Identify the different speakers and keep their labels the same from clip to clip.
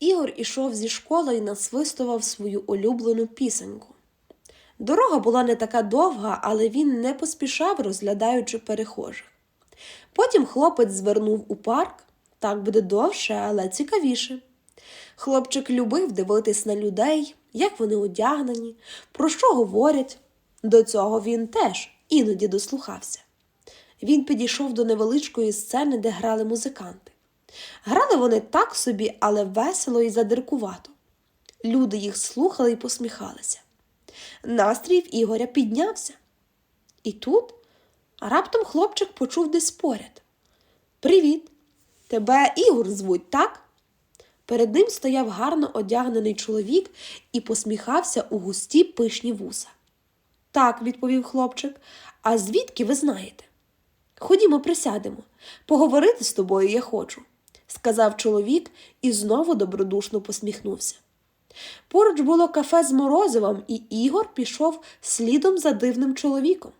Speaker 1: Ігор ішов зі школи і насвистував свою улюблену пісеньку. Дорога була не така довга, але він не поспішав, розглядаючи перехожих. Потім хлопець звернув у парк, так буде довше, але цікавіше. Хлопчик любив дивитись на людей, як вони одягнені, про що говорять. До цього він теж іноді дослухався. Він підійшов до невеличкої сцени, де грали музиканти. Грали вони так собі, але весело і задиркувато. Люди їх слухали і посміхалися. Настрій в Ігоря піднявся. І тут раптом хлопчик почув десь поряд. Привіт! Тебе Ігор звуть, так? Перед ним стояв гарно одягнений чоловік і посміхався у густі пишні вуса. Так, відповів хлопчик, а звідки ви знаєте? Ходімо, присядемо. Поговорити з тобою я хочу, сказав чоловік і знову добродушно посміхнувся. Поруч було кафе з морозивом, і Ігор пішов слідом за дивним чоловіком.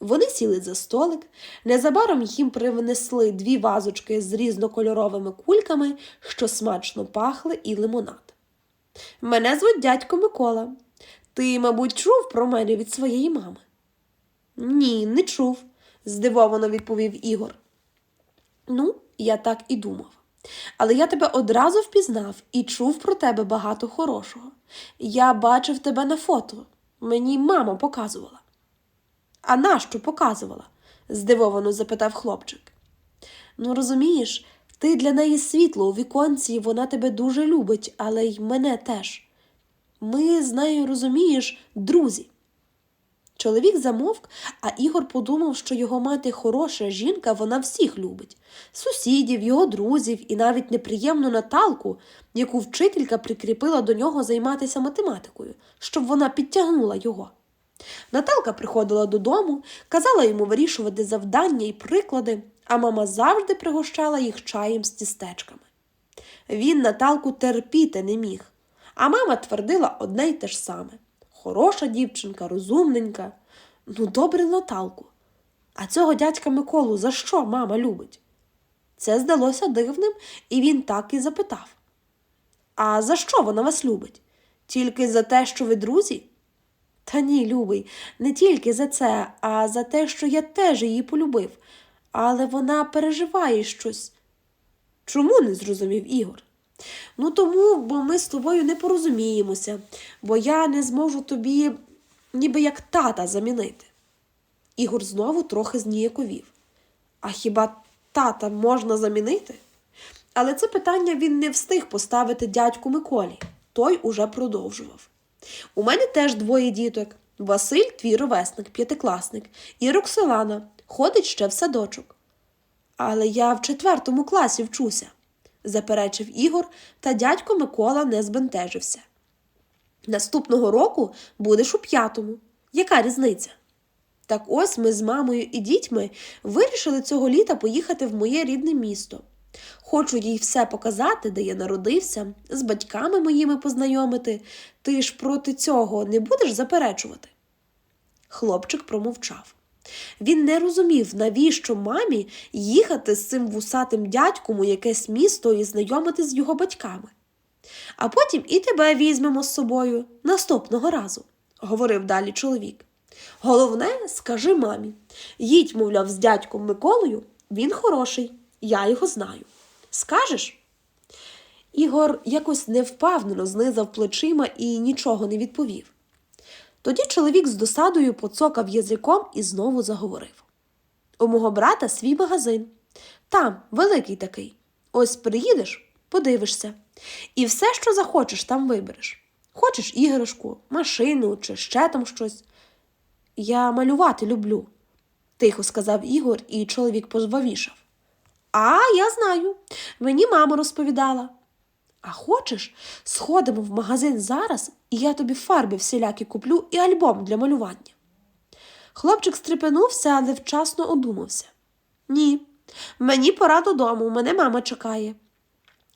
Speaker 1: Вони сіли за столик, незабаром їм привнесли дві вазочки з різнокольоровими кульками, що смачно пахли, і лимонад. Мене звуть дядько Микола. Ти, мабуть, чув про мене від своєї мами? Ні, не чув, здивовано відповів Ігор. Ну, я так і думав. Але я тебе одразу впізнав і чув про тебе багато хорошого. Я бачив тебе на фото. Мені мама показувала. А нащо показувала? здивовано запитав хлопчик. Ну, розумієш, ти для неї світло у віконці, і вона тебе дуже любить, але й мене теж. Ми з нею, розумієш, друзі. Чоловік замовк, а Ігор подумав, що його мати хороша жінка, вона всіх любить сусідів, його друзів і навіть неприємну Наталку, яку вчителька прикріпила до нього займатися математикою, щоб вона підтягнула його. Наталка приходила додому, казала йому вирішувати завдання і приклади, а мама завжди пригощала їх чаєм з тістечками. Він Наталку терпіти не міг, а мама твердила одне й те ж саме хороша дівчинка, розумненька. Ну, добре Наталку. А цього дядька Миколу за що мама любить? Це здалося дивним, і він так і запитав. А за що вона вас любить? Тільки за те, що ви друзі? Та ні, любий, не тільки за це, а за те, що я теж її полюбив, але вона переживає щось. Чому не зрозумів Ігор? Ну тому, бо ми з тобою не порозуміємося, бо я не зможу тобі ніби як тата замінити. Ігор знову трохи зніяковів. А хіба тата можна замінити? Але це питання він не встиг поставити дядьку Миколі. Той уже продовжував. У мене теж двоє діток. Василь, твій ровесник, п'ятикласник, і Роксолана ходить ще в садочок. Але я в четвертому класі вчуся, заперечив Ігор, та дядько Микола не збентежився. Наступного року будеш у п'ятому. Яка різниця? Так ось ми з мамою і дітьми вирішили цього літа поїхати в моє рідне місто. Хочу їй все показати, де я народився, з батьками моїми познайомити. Ти ж проти цього не будеш заперечувати? Хлопчик промовчав. Він не розумів, навіщо мамі їхати з цим вусатим дядьком у якесь місто і знайомити з його батьками. А потім і тебе візьмемо з собою наступного разу, говорив далі чоловік. Головне, скажи мамі, їдь, мовляв, з дядьком Миколою, він хороший, я його знаю. Скажеш? Ігор якось невпевнено знизав плечима і нічого не відповів. Тоді чоловік з досадою поцокав язиком і знову заговорив. У мого брата свій магазин. Там, великий такий. Ось приїдеш, подивишся. І все, що захочеш, там вибереш. Хочеш іграшку, машину чи ще там щось. Я малювати люблю, тихо сказав Ігор, і чоловік пожвавішав. А, я знаю. Мені мама розповідала. А хочеш, сходимо в магазин зараз, і я тобі фарби всілякі куплю і альбом для малювання. Хлопчик стрепенувся, але вчасно одумався. Ні, мені пора додому, мене мама чекає,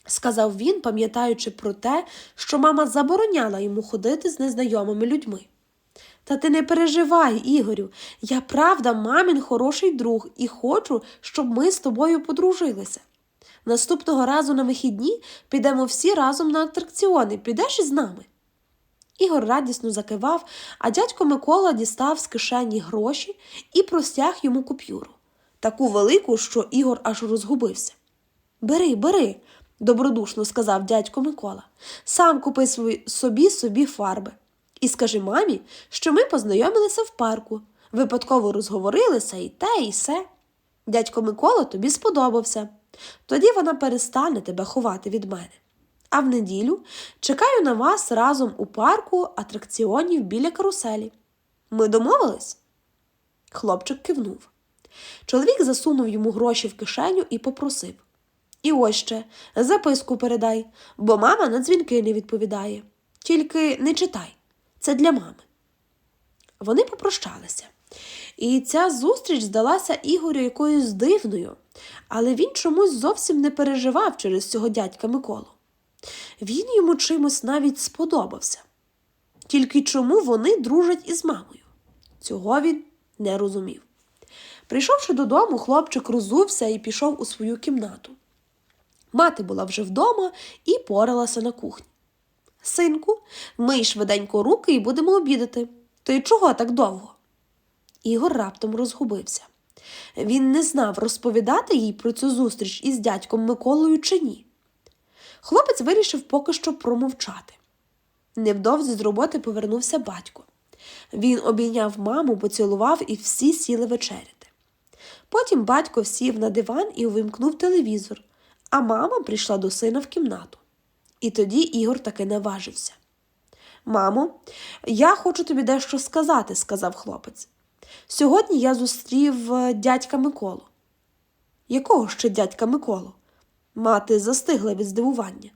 Speaker 1: сказав він, пам'ятаючи про те, що мама забороняла йому ходити з незнайомими людьми. Та ти не переживай, Ігорю, я правда мамін хороший друг і хочу, щоб ми з тобою подружилися. Наступного разу на вихідні підемо всі разом на атракціони. Підеш із нами? Ігор радісно закивав, а дядько Микола дістав з кишені гроші і простяг йому купюру. Таку велику, що Ігор аж розгубився. Бери, бери, добродушно сказав дядько Микола. Сам купи собі собі фарби. І скажи мамі, що ми познайомилися в парку, випадково розговорилися і те, і се. Дядько Микола тобі сподобався. Тоді вона перестане тебе ховати від мене. А в неділю чекаю на вас разом у парку атракціонів біля каруселі. Ми домовились? Хлопчик кивнув. Чоловік засунув йому гроші в кишеню і попросив. І ось ще записку передай, бо мама на дзвінки не відповідає. Тільки не читай, це для мами. Вони попрощалися. І ця зустріч здалася Ігорю якоюсь дивною, але він чомусь зовсім не переживав через цього дядька Миколу. Він йому чимось навіть сподобався. Тільки чому вони дружать із мамою? Цього він не розумів. Прийшовши додому, хлопчик розувся і пішов у свою кімнату. Мати була вже вдома і поралася на кухні. Синку, мий швиденько руки і будемо обідати. Ти чого так довго? Ігор раптом розгубився. Він не знав, розповідати їй про цю зустріч із дядьком Миколою чи ні. Хлопець вирішив поки що промовчати. Невдовзі з роботи повернувся батько. Він обійняв маму, поцілував і всі сіли вечеряти. Потім батько сів на диван і увімкнув телевізор, а мама прийшла до сина в кімнату. І тоді Ігор таки наважився. Мамо, я хочу тобі дещо сказати, сказав хлопець. Сьогодні я зустрів е, дядька Миколу. Якого ще дядька Миколу? Мати застигла від здивування.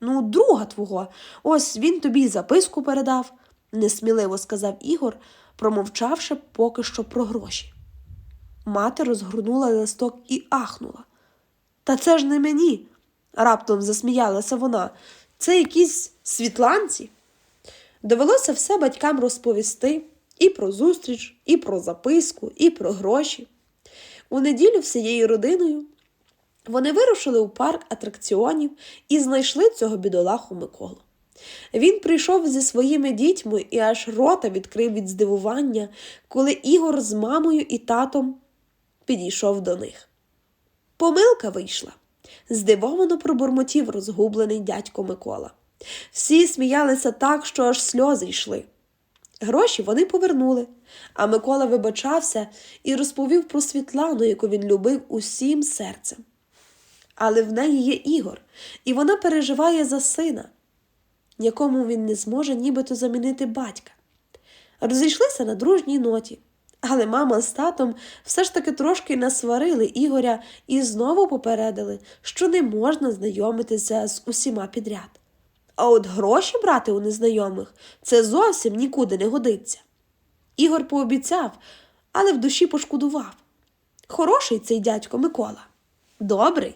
Speaker 1: Ну, друга твого, ось він тобі записку передав, несміливо сказав Ігор, промовчавши поки що про гроші. Мати розгорнула листок і ахнула. Та це ж не мені, раптом засміялася вона. Це якісь світланці. Довелося все батькам розповісти і про зустріч, і про записку, і про гроші. У неділю всією родиною вони вирушили у парк атракціонів і знайшли цього бідолаху Миколу. Він прийшов зі своїми дітьми і аж рота відкрив від здивування, коли Ігор з мамою і татом підійшов до них. Помилка вийшла. Здивовано пробурмотів розгублений дядько Микола. Всі сміялися так, що аж сльози йшли. Гроші вони повернули, а Микола вибачався і розповів про Світлану, яку він любив усім серцем. Але в неї є Ігор, і вона переживає за сина, якому він не зможе нібито замінити батька. Розійшлися на дружній ноті, але мама з татом все ж таки трошки насварили Ігоря і знову попередили, що не можна знайомитися з усіма підряд. А от гроші брати у незнайомих це зовсім нікуди не годиться. Ігор пообіцяв, але в душі пошкодував. Хороший цей дядько Микола. Добрий.